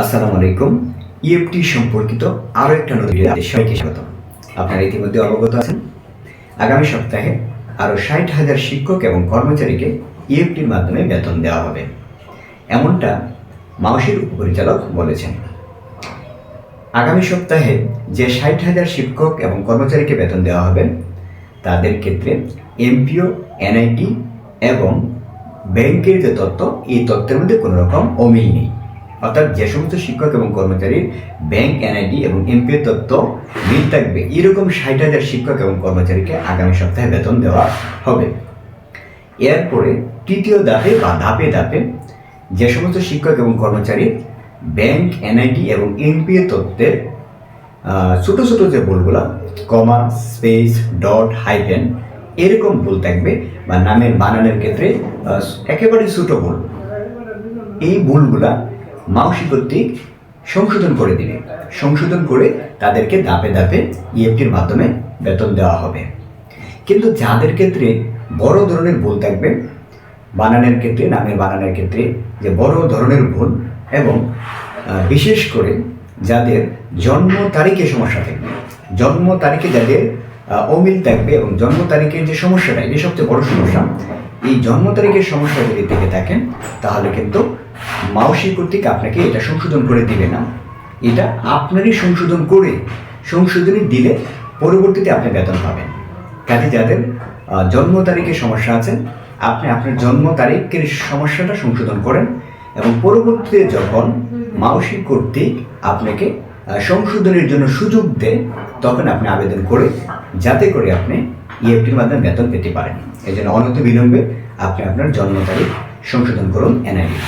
আসসালামু আলাইকুম। ইএফটি সম্পর্কিত আরও একটা নতুন সবাইকে স্বাগত আপনারা ইতিমধ্যে অবগত আছেন, আগামী সপ্তাহে আরও ষাট হাজার শিক্ষক এবং কর্মচারীকে ইএফটির মাধ্যমে বেতন দেওয়া হবে। এমনটা মাউসির উপপরিচালক বলেছেন। আগামী সপ্তাহে যে ষাট হাজার শিক্ষক এবং কর্মচারীকে বেতন দেওয়া হবে, তাদের ক্ষেত্রে এমপিও এনআইটি এবং ব্যাংকের যে তথ্য এই তথ্যের মধ্যে কোনো রকম অমিল নেই। অর্থাৎ যে সমস্ত শিক্ষক এবং কর্মচারীর ব্যাংক এনআইডি এবং এমপিও তথ্য মিল থাকবে, এরকম ষাট হাজার শিক্ষক এবং কর্মচারীকে আগামী সপ্তাহে বেতন দেওয়া হবে। এরপরে তৃতীয় ধাপে বা ধাপে ধাপে যে সমস্ত শিক্ষক এবং কর্মচারী ব্যাংক এনআইডি এবং এমপিএ তথ্যের ছোটো ছোট যে ভুলগুলো কমা স্পেস ডট হাইফেন এরকম ভুল থাকবে বা নামের বানানের ক্ষেত্রে একেবারে ছোট ভুল। এই ভুলগুলা মাউসি কর্তৃক সংশোধন করে দিবে। সংশোধন করে তাদেরকে ধাপে ধাপে ইএফটির মাধ্যমে বেতন দেওয়া হবে। কিন্তু যাদের ক্ষেত্রে বড় ধরনের ভুল থাকবে, বানানের ক্ষেত্রে নামের বানানের ক্ষেত্রে যে বড় ধরনের ভুল এবং বিশেষ করে যাদের জন্ম তারিখে সমস্যা থাকবে, জন্ম তারিখে যাদের অমিল থাকবে এবং জন্ম তারিখের যে সমস্যাটা, এটি সবচেয়ে বড় সমস্যা এই জন্ম তারিখের সমস্যা যদি থেকে থাকেন, তাহলে কিন্তু মাউসি কর্তৃক আপনাকে এটা সংশোধন করে দিবে না। এটা আপনারই সংশোধন করে সংশোধনী দিলে পরবর্তীতে আপনি বেতন পাবেন। কাজে যাদের জন্ম তারিখে সমস্যা আছে, আপনি আপনার জন্ম তারিখের সমস্যাটা সংশোধন করেন এবং পরবর্তীতে যখন মাউসি কর্তৃক আপনাকে সংশোধনের জন্য সুযোগ দেন, তখন আপনি আবেদন করে, যাতে করে আপনি ইএফটির মাধ্যমে বেতন পেতে পারেন। এই জন্য অনতি বিলম্বে আপনি আপনার জন্ম তারিখ সংশোধন করুন এনআইডি